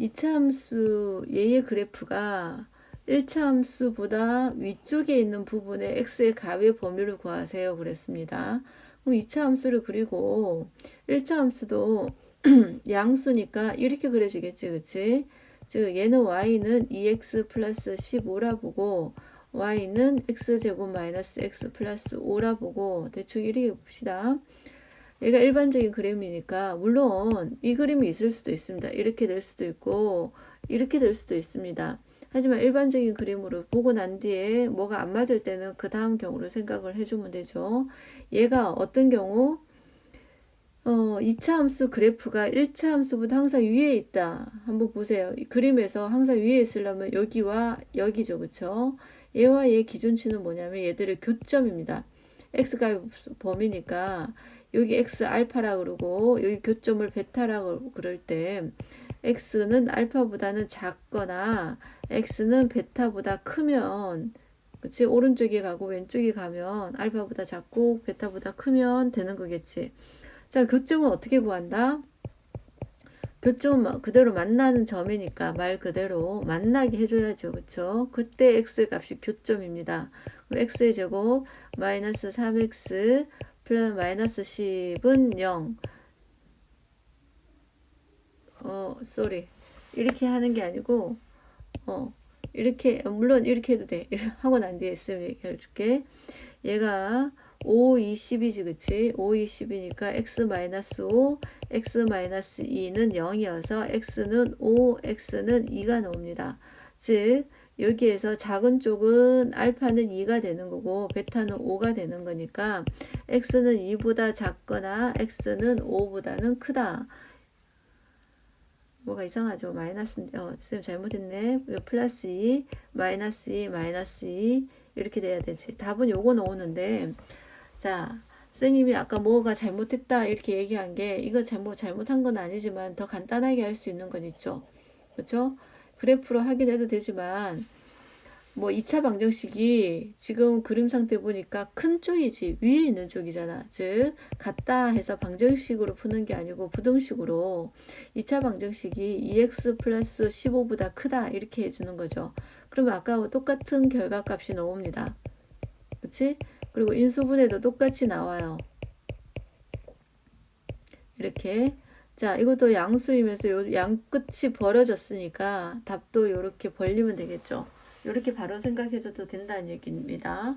2차 함수 얘의 그래프가 1차 함수보다 위쪽에 있는 부분의 x의 값의 범위를 구하세요. 그랬습니다. 그럼 2차 함수를 그리고 1차 함수도 양수니까 이렇게 그려지겠지. 그치? 즉 얘는 y는 2x 플러스 15라 보고 y는 x제곱 마이너스 x 플러스 5라 보고 대충 이렇게 봅시다. 얘가 일반적인 그림이니까 물론 이 그림이 있을 수도 있습니다. 이렇게 될 수도 있고 이렇게 될 수도 있습니다. 하지만 일반적인 그림으로 보고 난 뒤에 뭐가 안 맞을 때는 그 다음 경우를 생각을 해주면 되죠. 얘가 어떤 경우 어, 2차 함수 그래프가 1차 함수보다 항상 위에 있다. 한번 보세요. 이 그림에서 항상 위에 있으려면 여기와 여기죠. 그쵸? 얘와 얘 기준치는 뭐냐면 얘들의 교점입니다. x가 범위니까 여기 x 알파라 그러고 여기 교점을 베타라 그럴 때 x는 알파보다는 작거나 x는 베타보다 크면 그치 오른쪽에 가고 왼쪽에 가면 알파보다 작고 베타보다 크면 되는 거겠지. 자 교점은 어떻게 구한다? 교점은 그대로 만나는 점이니까 말 그대로 만나게 해줘야죠. 그쵸? 그때 x 값이 교점입니다. 그럼 x의 제곱 마이너스 3x 플러스 마이너스 10은 0. 어, 쏘리. 이렇게 하는 게 아니고, 어, 이렇게, 물론 이렇게 해도 돼. 하고 난 뒤에 있으면 얘기해 줄게. 얘가 5, 20이지, 그치? 5, 20이니까 x 마이너스 5, x 마이너스 2는 0이어서 x는 5, x는 2가 나옵니다. 즉, 여기에서 작은 쪽은 알파는 2가 되는 거고 베타는 5가 되는 거니까 x는 2보다 작거나 x는 5보다는 크다. 뭐가 이상하죠? 마이너스, 어, 쌤 잘못했네. 플러스 2, 마이너스 2, 마이너스 2 이렇게 돼야 되지. 답은 요거 나오는데 자, 선생님이 아까 뭐가 잘못했다 이렇게 얘기한 게 이거 잘못 잘못한 건 아니지만 더 간단하게 할 수 있는 건 있죠. 그렇죠? 그래프로 확인해도 되지만 뭐 2차 방정식이 지금 그림 상태 보니까 큰 쪽이지 위에 있는 쪽이잖아. 즉 같다 해서 방정식으로 푸는 게 아니고 부등식으로 2차 방정식이 2x 플러스 15보다 크다 이렇게 해주는 거죠. 그러면 아까와 똑같은 결과값이 나옵니다. 그렇지? 그리고 인수분해도 똑같이 나와요. 이렇게 자, 이것도 양수이면서 요 양 끝이 벌어졌으니까 답도 이렇게 벌리면 되겠죠. 이렇게 바로 생각해줘도 된다는 얘기입니다.